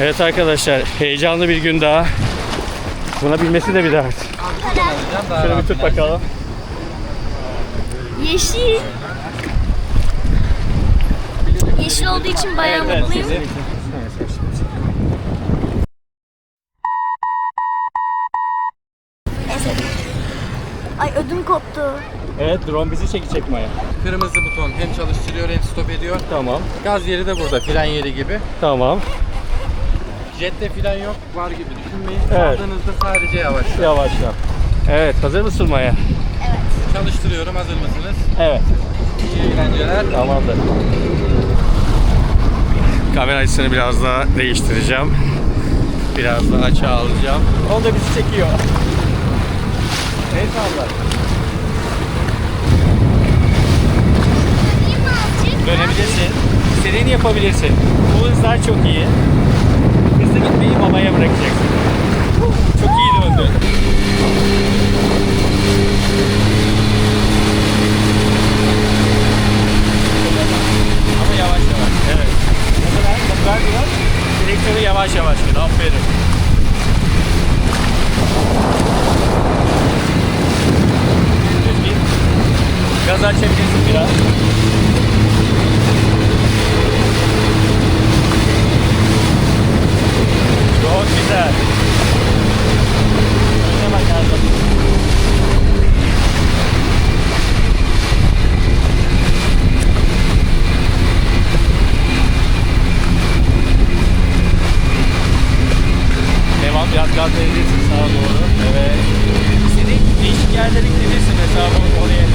Evet arkadaşlar heyecanlı bir gün daha. Buna bilmesi de bir dert. Şöyle bir tut bakalım. Yeşil. Yeşil olduğu için bayağı Evet, mutluyum. Neyse. Ay ödüm koptu. Evet drone bizi çekecek Maya. Kırmızı buton hem çalıştırıyor hem stop ediyor. Tamam. Gaz yeri de burada, fren yeri gibi. Tamam. Jette fren yok, var gibi düşünmeyin. Evet. Saldığınızda sadece yavaş. Yavaşla. Evet hazır mısın Maya? Çalıştırıyorum, hazır mısınız? Evet. İyi eğlenceler. Tamamdır. Kamera açısını biraz daha değiştireceğim. Biraz daha açığa alacağım. O da bizi çekiyor. Neyse Allah. Dönebilirsin. İstediğini yapabilirsin. Bu hızlar çok iyi. Gitmeyi mamaya bırakacaksın. Çok iyi döndü. Ama yavaş yavaş. Evet. Ne kadar? Ne kadar biraz? Direksiyonu yavaş yavaş git. Aferin. Gaz açabilirsin biraz. Verebilirsin sağa doğru. Evet. İstediğin değişik yerlere gidebilirsin mesela oraya.